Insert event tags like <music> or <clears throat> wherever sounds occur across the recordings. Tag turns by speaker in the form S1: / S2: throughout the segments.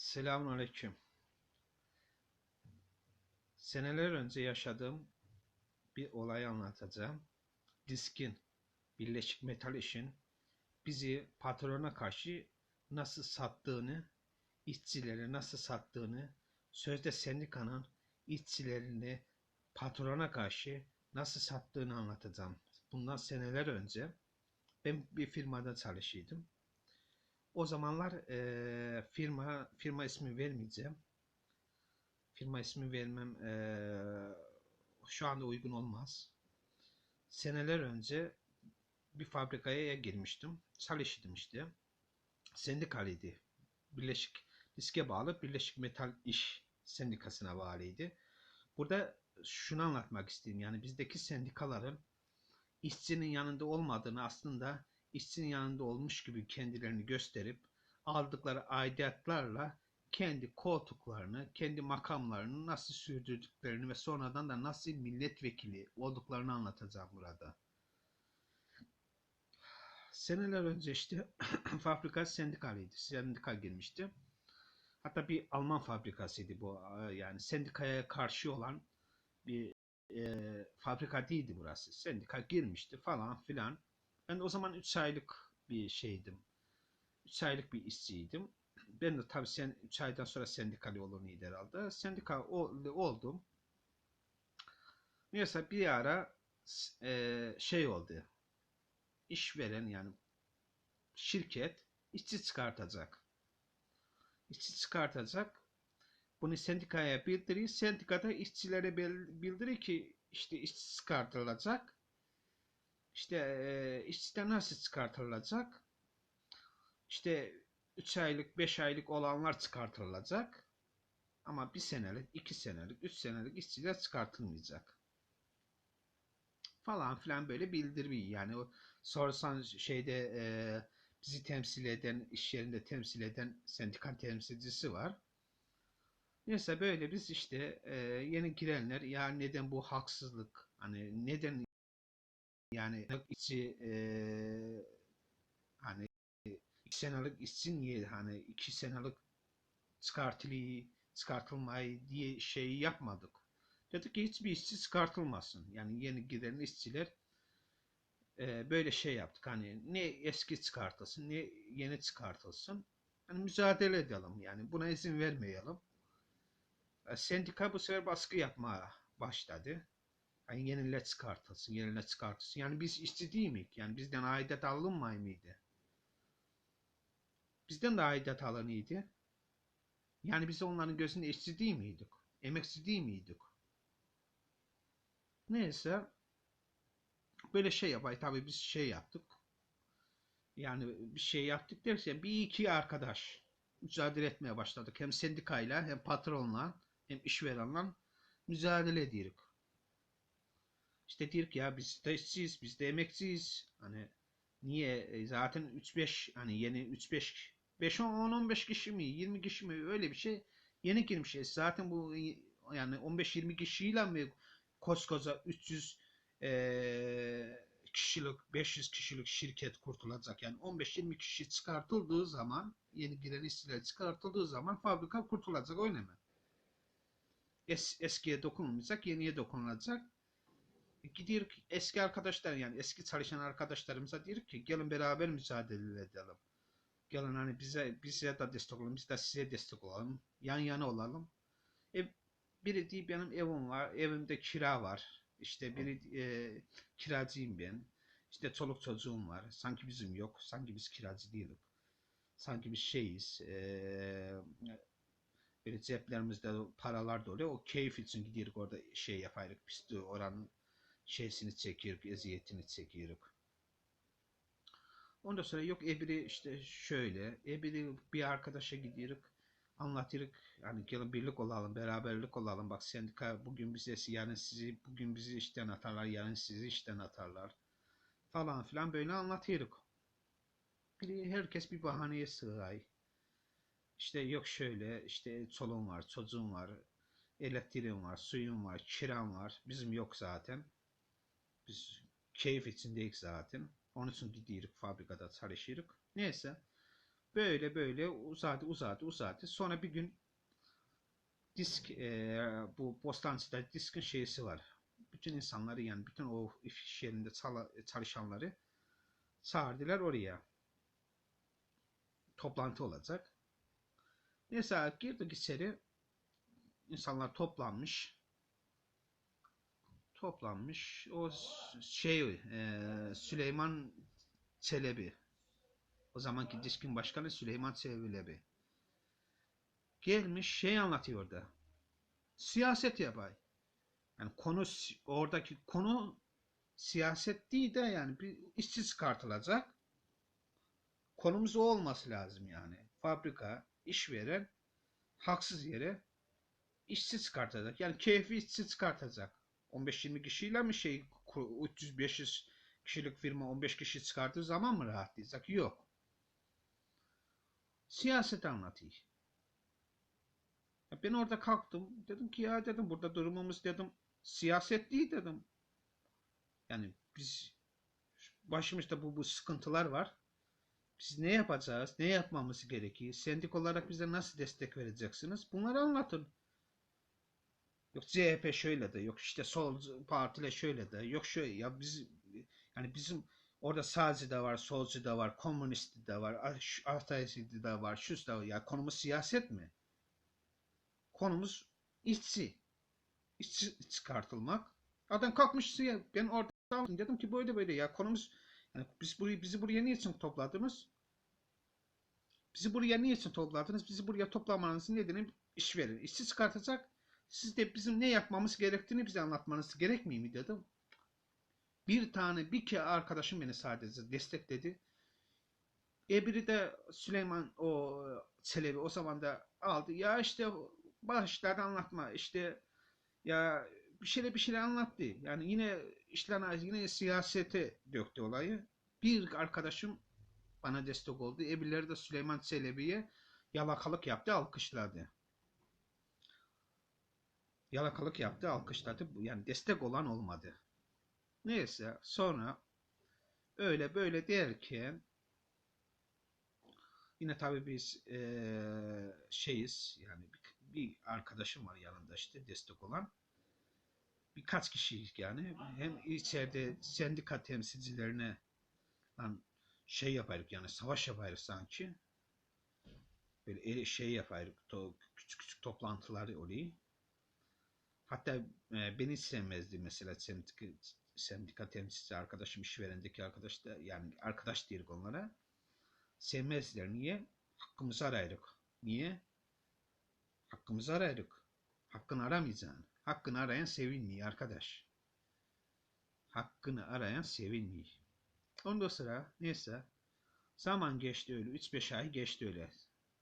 S1: Selamünaleyküm. Seneler önce yaşadığım bir olayı anlatacağım. Diskin, Birleşik Metal İş'in bizi patrona karşı nasıl sattığını, işçileri nasıl sattığını, sözde sendikanın işçilerini patrona karşı nasıl sattığını anlatacağım. Bundan seneler önce ben bir firmada çalışıyordum. O zamanlar eee, firma firma ismi vermeyeceğim. Firma ismi vermem eee, şu anda uygun olmaz. Seneler önce bir fabrikaya girmiştim. Çalışıyordum işte. Sendikalıydı. Birleşik diske bağlı Birleşik Metal İş Sendikası'na bağlıydı. Burada şunu anlatmak istedim. Yani bizdeki sendikaların işçinin yanında olmadığını aslında işçinin yanında olmuş gibi kendilerini gösterip aldıkları aidatlarla kendi koltuklarını, kendi makamlarını nasıl sürdürdüklerini ve sonradan da nasıl milletvekili olduklarını anlatacağım burada. Seneler önce işte <clears throat> fabrika sendikalıydı. Sendika girmişti. Hatta bir Alman fabrikasıydı bu. Yani sendikaya karşı olan bir e, fabrika değildi burası. Sendika girmişti falan filan. Ben o zaman 3 aylık bir şeydim. 3 aylık bir işçiydim. Ben de tabii sen 3 aydan sonra sendikali olunuydu herhalde. Sendika ol- oldum. Neyse bir ara e, şey oldu. İşveren yani şirket işçi çıkartacak. İşçi çıkartacak. Bunu sendikaya bildiriyor. Sendikada işçilere bildiriyor ki işte işçi çıkartılacak. İşte e, işçiden nasıl çıkartılacak? İşte 3 aylık, 5 aylık olanlar çıkartılacak. Ama 1 senelik, 2 senelik, 3 senelik işçiler çıkartılmayacak. Falan filan böyle bildiriyor. Yani o sorsan şeyde e, bizi temsil eden, iş yerinde temsil eden sendika temsilcisi var. Neyse böyle biz işte e, yeni girenler ya neden bu haksızlık hani neden yani içi e, hani iki senelik işçi niye hani iki senelik çıkartılıyı çıkartılmayı diye şey yapmadık. Dedik ki hiçbir işçi çıkartılmasın. Yani yeni giren işçiler e, böyle şey yaptık. Hani ne eski çıkartılsın ne yeni çıkartılsın. Hani mücadele edelim yani buna izin vermeyelim. E, Sendika bu sefer baskı yapmaya başladı. Yani yenile çıkartılsın, yenile çıkartılsın. Yani biz işçi değil miyiz? Yani bizden aidat alınmay mıydı? Bizden de aidat alınıydı. Yani biz onların gözünde işçi değil miydik? Emekçi değil miydik? Neyse. Böyle şey yapay. Tabii biz şey yaptık. Yani bir şey yaptık derken bir iki arkadaş mücadele etmeye başladık. Hem sendikayla hem patronla hem işverenle mücadele ediyoruz. İşte diyor ki ya biz de işçiyiz, biz de emekçiyiz. Hani niye E, zaten 3-5 hani yeni 3-5 5-10-15 kişi mi 20 kişi mi öyle bir şey yeni girmişiz. Zaten bu yani 15-20 kişiyle mi koskoca 300 eee, kişilik 500 kişilik şirket kurtulacak. Yani 15-20 kişi çıkartıldığı zaman yeni giren işçiler çıkartıldığı zaman fabrika kurtulacak öyle mi? Es, eskiye dokunulmayacak, yeniye dokunulacak. Gidiyor ki eski arkadaşlar yani eski çalışan arkadaşlarımıza diyor ki gelin beraber mücadele edelim. Gelin hani bize bize de destek olun, biz de size destek olalım. Yan yana olalım. E, biri diyor benim evim var, evimde kira var. İşte biri e, kiracıyım ben. İşte çoluk çocuğum var. Sanki bizim yok. Sanki biz kiracı değiliz. Sanki biz şeyiz. E, böyle ceplerimizde paralar dolu. O keyif için gidiyoruz orada şey yaparız. Biz de oranın şeysini çekiyoruz, eziyetini çekiyoruz. Ondan sonra yok ebiri işte şöyle, ebiri bir arkadaşa gidiyoruz, anlatıyoruz. Hani gelin birlik olalım, beraberlik olalım. Bak sendika bugün bize, yani sizi bugün bizi işten atarlar, yarın sizi işten atarlar. Falan filan böyle. Biri, herkes bir bahaneye sığay. İşte yok şöyle, işte çoluğum var, çocuğum var, elektriğim var, suyum var, kiram var. Bizim yok zaten. Biz keyif içindeyiz zaten. Onun için gidiyoruz fabrikada çalışıyoruz. Neyse. Böyle böyle uzadı uzadı uzadı. Sonra bir gün disk eee, bu Bostancı'da diskin şeysi var. Bütün insanları yani bütün o iş yerinde çalışanları çağırdılar oraya. Toplantı olacak. Neyse girdik içeri. İnsanlar toplanmış. Toplanmış. O şey eee, Süleyman Çelebi. O zamanki diskin başkanı Süleyman Çelebi. Gelmiş şey anlatıyor da. Siyaset yapay. Yani konu oradaki konu siyaset değil de yani bir işçi çıkartılacak. Konumuz o olması lazım yani. Fabrika, işveren haksız yere işçi çıkartacak. Yani keyfi işçi çıkartacak. 15-20 kişiyle mi şey 300-500 kişilik firma 15 kişi çıkarttığı zaman mı rahatlayacak? Yok. Siyaset anlatıyor. Ya Ben orada kalktım. Dedim ki ya dedim burada durumumuz dedim siyaset değil dedim. Yani biz başımızda bu bu sıkıntılar var. Biz ne yapacağız? Ne yapmamız gerekiyor? Sendik olarak bize nasıl destek vereceksiniz? Bunları anlatın. Yok CHP şöyle de, yok işte sol partiyle şöyle de, yok şöyle ya biz yani bizim orada sağcı da var, solcu da var, komünist de var, ateist de var, şu da var. Ya konumuz siyaset mi? Konumuz işçi. İşçi çıkartılmak. Adam kalkmış ya ben orada dedim ki böyle böyle ya konumuz yani biz burayı bizi buraya niçin topladınız? Bizi buraya niçin topladınız? Bizi buraya toplamanızın nedeni işveren. İşçi çıkartacak. Siz de bizim ne yapmamız gerektiğini bize anlatmanız gerekmiyor mu dedim. Bir tane bir iki arkadaşım beni sadece destekledi. E biri de Süleyman o Çelebi o zaman da aldı. Ya işte başlarda anlatma işte ya bir şeyler bir şeyler anlattı. Yani yine işler yine siyasete döktü olayı. Bir arkadaşım bana destek oldu. Öbürleri de Süleyman Çelebi'ye yalakalık yaptı, alkışladı. Yalakalık yaptı, alkışladı. Yani destek olan olmadı. Neyse sonra öyle böyle derken yine tabii biz eee, şeyiz. Yani bir, bir arkadaşım var yanında işte destek olan. Birkaç kişiyiz yani. Hem içeride sendika temsilcilerine lan şey yaparız yani savaş yaparız sanki. Böyle şey yaparız küçük küçük toplantılar oluyor hatta e, beni sevmezdi mesela sendika, sendika temsilcisi arkadaşım işverendeki arkadaş da yani arkadaş diyelim onlara. Sevmezler. Niye? Hakkımızı arayırık niye? Hakkımızı arayırık hakkını aramayacaksın hakkını arayan sevinmiyor arkadaş. Hakkını arayan sevinmiyor. Ondan sonra neyse zaman geçti öyle 3-5 ay geçti öyle.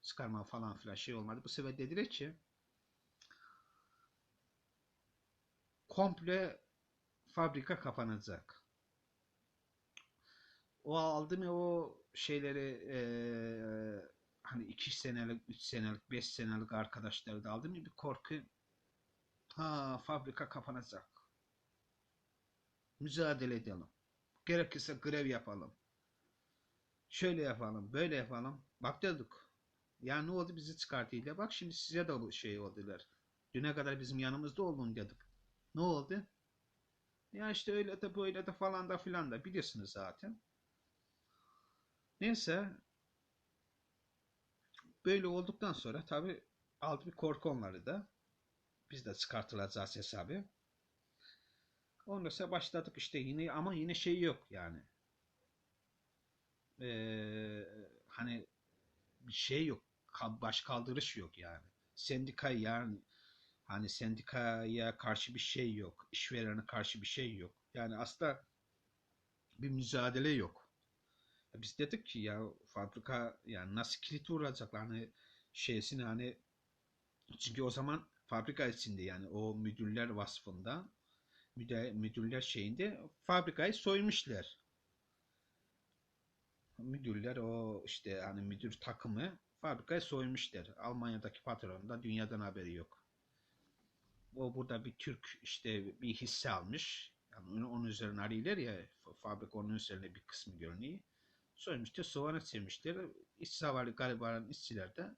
S1: Çıkarma falan filan şey olmadı. Bu sefer dediler ki komple fabrika kapanacak. O aldı mı o şeyleri eee, hani 2 senelik, 3 senelik, 5 senelik arkadaşları da aldı mı bir korku ha fabrika kapanacak. Mücadele edelim. Gerekirse grev yapalım. Şöyle yapalım, böyle yapalım. Bak dedik. Ya ne oldu bizi çıkartıyla. Bak şimdi size de bu şey oldular. Düne kadar bizim yanımızda olun dedik. Ne oldu? Ya işte öyle de böyle de falan da filan da biliyorsunuz zaten. Neyse. Böyle olduktan sonra tabi aldı bir korku onları da. Biz de çıkartılacağız hesabı. Ondan sonra başladık işte yine ama yine şey yok yani. Ee, hani bir şey yok. Baş kaldırış yok yani. Sendika yani hani sendikaya karşı bir şey yok. İşverene karşı bir şey yok. Yani aslında bir mücadele yok. Biz dedik ki ya fabrika yani nasıl kilit vuracaklar hani şeysini hani çünkü o zaman fabrika içinde yani o müdürler vasfında müdürler şeyinde fabrikayı soymuşlar. Müdürler o işte hani müdür takımı fabrikayı soymuşlar. Almanya'daki patron da dünyadan haberi yok. O burada bir Türk işte bir hisse almış. Yani onu- onun üzerine arıyorlar ya fa- fabrika onun üzerine bir kısmı görünüyor. Soymuşlar, soğanı sevmişler. İş zavallı garibanın işçiler de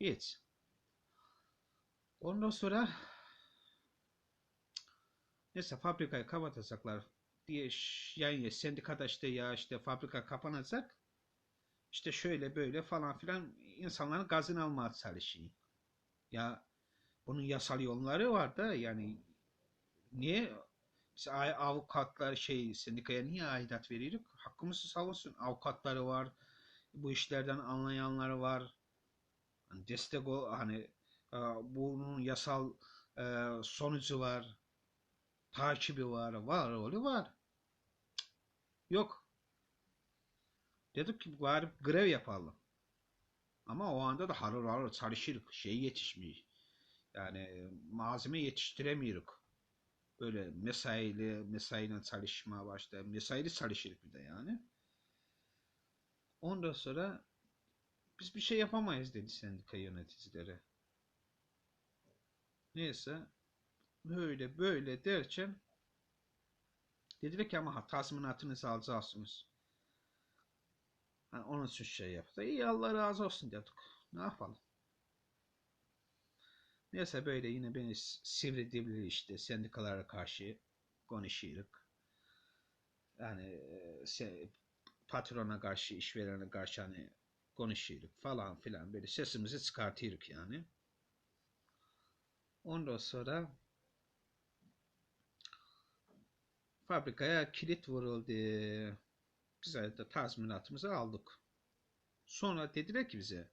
S1: hiç. Ondan sonra neyse fabrikayı kapatacaklar diye yani sendikada işte ya işte fabrika kapanacak. İşte şöyle böyle falan filan insanların gazını almaya çalışıyor. Ya bunun yasal yolları var da yani niye biz avukatlar şey sendikaya niye aidat veriyoruz? Hakkımızı savunsun. Avukatları var. Bu işlerden anlayanları var. Hani destek o hani e, bunun yasal e, sonucu var. Takibi var. Var öyle var. Yok. Dedik ki bari grev yapalım. Ama o anda da harıl harıl çalışırız. Şey yetişmiyor. Yani malzeme yetiştiremiyoruz. Böyle mesaili, mesaiyle çalışmaya başladı. Mesaili çalışırız bir de yani. Ondan sonra biz bir şey yapamayız dedi sendika yöneticileri. Neyse böyle böyle derken dediler ki ama tazminatınızı alacaksınız. Yani onun için şey yaptı. İyi Allah razı olsun dedik. Ne yapalım? Neyse böyle yine beni sivri dilli işte sendikalara karşı konuşuyoruz. Yani patrona karşı, işverene karşı hani konuşuyoruz falan filan böyle sesimizi çıkartıyoruz yani. Ondan sonra fabrikaya kilit vuruldu. Biz de tazminatımızı aldık. Sonra dediler ki bize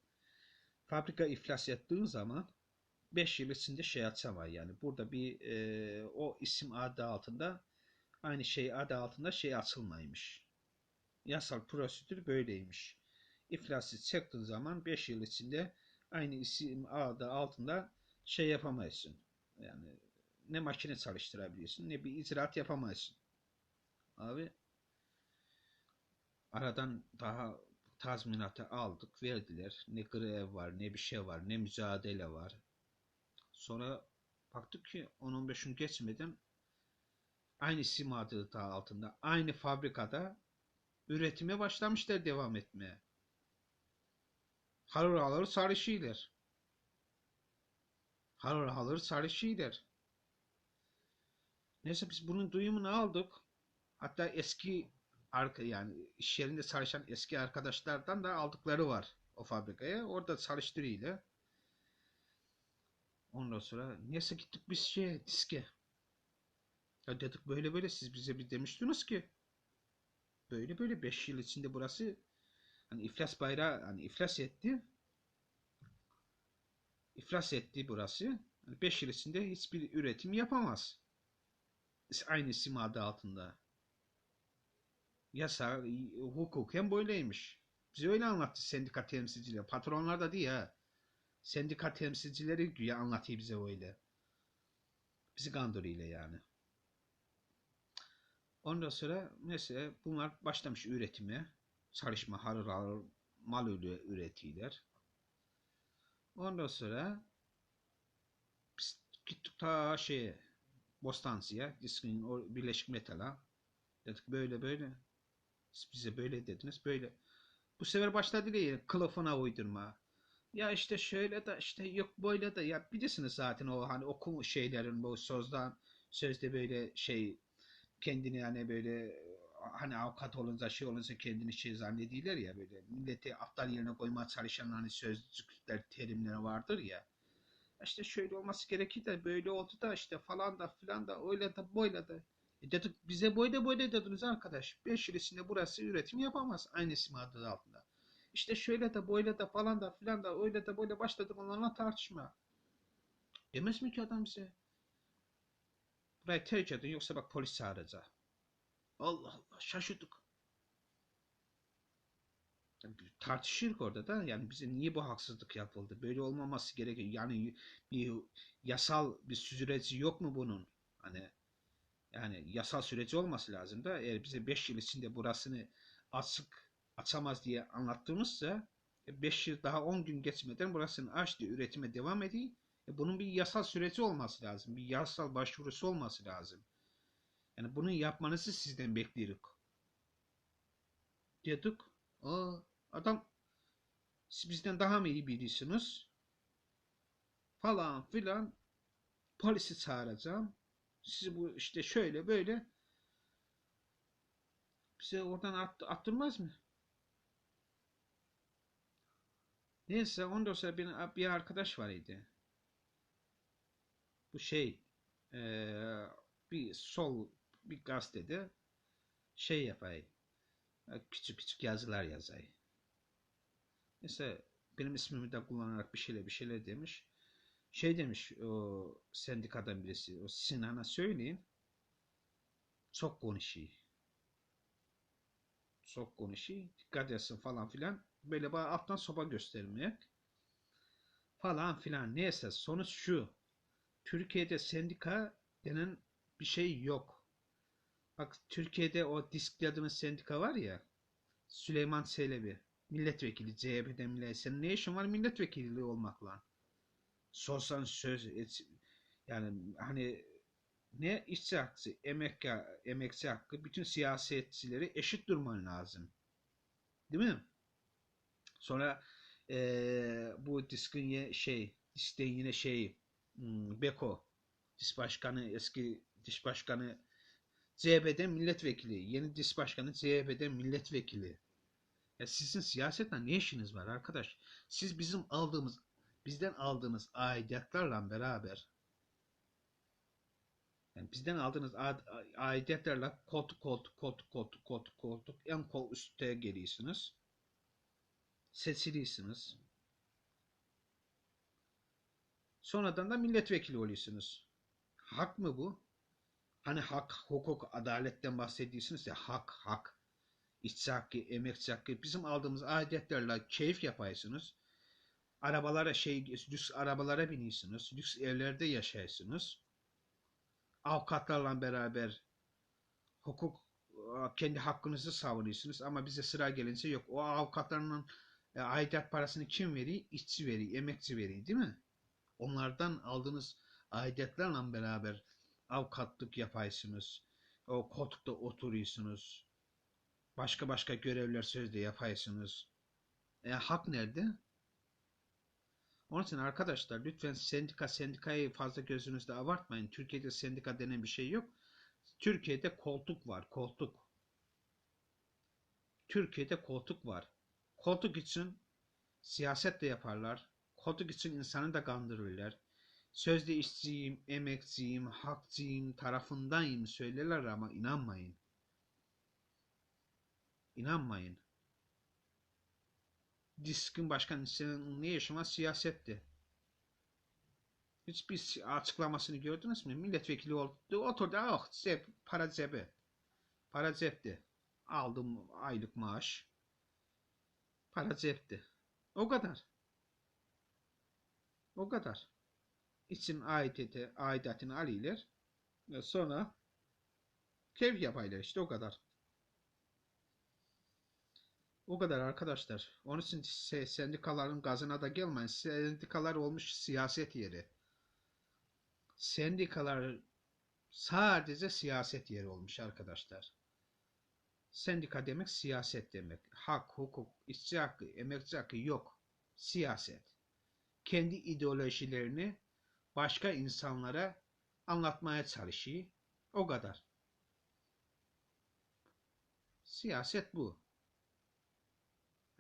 S1: fabrika iflas ettiği zaman 5 yıl içinde şey açamay yani. Burada bir e, o isim adı altında aynı şey adı altında şey açılmaymış. Yasal prosedür böyleymiş. İflası çıktığı zaman 5 yıl içinde aynı isim adı altında şey yapamazsın. Yani ne makine çalıştırabiliyorsun ne bir icraat yapamazsın. Abi aradan daha tazminatı aldık verdiler. Ne grev var ne bir şey var ne mücadele var. Sonra baktık ki 10-15 gün geçmeden aynı isim adı da altında aynı fabrikada üretime başlamışlar devam etmeye. Harır harır sarışıylar. Harır harır sarışıylar. Neyse biz bunun duyumunu aldık. Hatta eski arka yani iş yerinde çalışan eski arkadaşlardan da aldıkları var o fabrikaya. Orada çalıştırıyla. Ondan sonra neyse gittik biz şey diske. Ya dedik böyle böyle siz bize bir demiştiniz ki böyle böyle 5 yıl içinde burası hani iflas bayrağı hani iflas etti. İflas etti burası. 5 yıl içinde hiçbir üretim yapamaz. Aynı isim adı altında. Yasa, hukuken böyleymiş. Bize öyle anlattı sendika temsilcileri. Patronlar da değil ha. Sendika temsilcileri güya anlatıyor bize öyle. Bizi kandırıyla yani. Ondan sonra mesela bunlar başlamış üretime. Çalışma harır harır mal ürü- üretiyorlar. Ondan sonra biz gittik ta şeye Bostancı'ya, Diskin Birleşik Metal'a. Dedik böyle böyle. Siz bize böyle dediniz böyle. Bu sefer başladı ya kılıfına uydurma. Ya işte şöyle de işte yok böyle de ya bilirsiniz zaten o hani okum şeylerin bu sözden sözde böyle şey kendini yani böyle hani avukat olunca şey olunca kendini şey zannediyorlar ya böyle milleti aptal yerine koymaya çalışan hani sözcükler terimleri vardır ya. İşte şöyle olması gerekir de böyle oldu da işte falan da filan da öyle de böyle de. E dedik bize böyle böyle dediniz arkadaş. 5 yıl burası üretim yapamaz aynı isim adı altında. İşte şöyle de böyle de falan da filan da öyle de böyle başladık onlarla tartışma. Demez mi ki adam bize? Burayı terk edin yoksa bak polis çağıracak. Allah Allah şaşırdık. Yani bir tartışırdık orada da yani bize niye bu haksızlık yapıldı? Böyle olmaması gerekiyor. Yani bir yasal bir süreci yok mu bunun? Hani yani yasal süreci olması lazım da eğer bize 5 yıl içinde burasını açık açamaz diye anlattığımızsa 5 yıl daha 10 gün geçmeden burasını aç diye üretime devam ediyor. E bunun bir yasal süreci olması lazım. Bir yasal başvurusu olması lazım. Yani bunu yapmanızı sizden bekliyoruz. Dedik. Aa, adam siz bizden daha mı iyi birisiniz? Falan filan. Polisi çağıracağım. Sizi bu işte şöyle böyle. Bize oradan at, attırmaz mı? Neyse ondan sonra bir, bir arkadaş var idi. Bu şey eee, bir sol bir gazetede şey yapay. Küçük küçük yazılar yazay. Mesela benim ismimi de kullanarak bir şeyler bir şeyler demiş. Şey demiş o sendikadan birisi. O Sinan'a söyleyin. Çok konuşuyor. Çok konuşuyor. Dikkat etsin falan filan. Böyle bana alttan sopa göstermeye. Falan filan. Neyse sonuç şu. Türkiye'de sendika denen bir şey yok. Bak Türkiye'de o diskladığımız sendika var ya. Süleyman Çelebi. Milletvekili CHP'den milletvekili. Senin ne işin var milletvekili olmakla? Sorsan söz et, yani hani ne işçi hakkı, emek, emekçi hakkı bütün siyasetçileri eşit durman lazım. Değil mi? Sonra eee, bu diskin ye- şey, diskin yine şey hmm, Beko Diş Başkanı eski Diş Başkanı CHP'den milletvekili. Yeni Diş Başkanı CHP'den milletvekili. Ya sizin siyasetle ne işiniz var arkadaş? Siz bizim aldığımız bizden aldığınız aidatlarla beraber yani bizden aldığınız a- aidatlarla koltuk koltuk koltuk koltuk koltuk koltuk en kol üstte geliyorsunuz. Seçiliyorsunuz. Sonradan da milletvekili oluyorsunuz. Hak mı bu? Hani hak, hukuk, adaletten bahsediyorsunuz ya hak, hak. İşçi hakkı, emekçi hakkı. Bizim aldığımız adetlerle keyif yapıyorsunuz. Arabalara şey, lüks arabalara biniyorsunuz. Lüks evlerde yaşıyorsunuz. Avukatlarla beraber hukuk kendi hakkınızı savunuyorsunuz ama bize sıra gelince yok. O avukatların e, aidat parasını kim veriyor? İşçi veriyor, emekçi veriyor değil mi? Onlardan aldığınız aidatlarla beraber avukatlık yapıyorsunuz. O koltukta oturuyorsunuz. Başka başka görevler sözde yapıyorsunuz. E, hak nerede? Onun için arkadaşlar lütfen sendika sendikayı fazla gözünüzde abartmayın. Türkiye'de sendika denen bir şey yok. Türkiye'de koltuk var, koltuk. Türkiye'de koltuk var. Koltuk için siyaset de yaparlar. Koltuk için insanı da kandırırlar. Sözde işçiyim, emekçiyim, hakçıyım, tarafındayım söylerler ama inanmayın. İnanmayın. Diskin başkanının ne yaşama siyasetti. Hiçbir açıklamasını gördünüz mü? Milletvekili oldu. Oturdu. Oh, cep, para cebi. Para cepti. Aldım aylık maaş. Para cepti. O kadar. O kadar. İçin aidiyeti, aidatını alıyorlar. Ve sonra keyif yapaylar işte o kadar. O kadar arkadaşlar. Onun için se- sendikaların gazına da gelmeyin. Sendikalar olmuş siyaset yeri. Sendikalar sadece siyaset yeri olmuş arkadaşlar. Sendika demek siyaset demek. Hak, hukuk, işçi hakkı, emekçi hakkı yok. Siyaset. Kendi ideolojilerini başka insanlara anlatmaya çalışıyor. O kadar. Siyaset bu.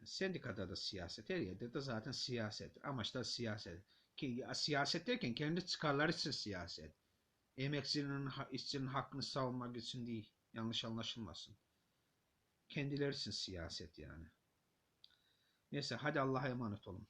S1: Sendikada da siyaset, her yerde de zaten siyaset. Amaçlar siyaset. Ki siyaset derken kendi çıkarları için siyaset. Emekçinin, işçinin hakkını savunmak için değil. Yanlış anlaşılmasın. Kendileri için siyaset yani. Neyse hadi Allah'a emanet olun.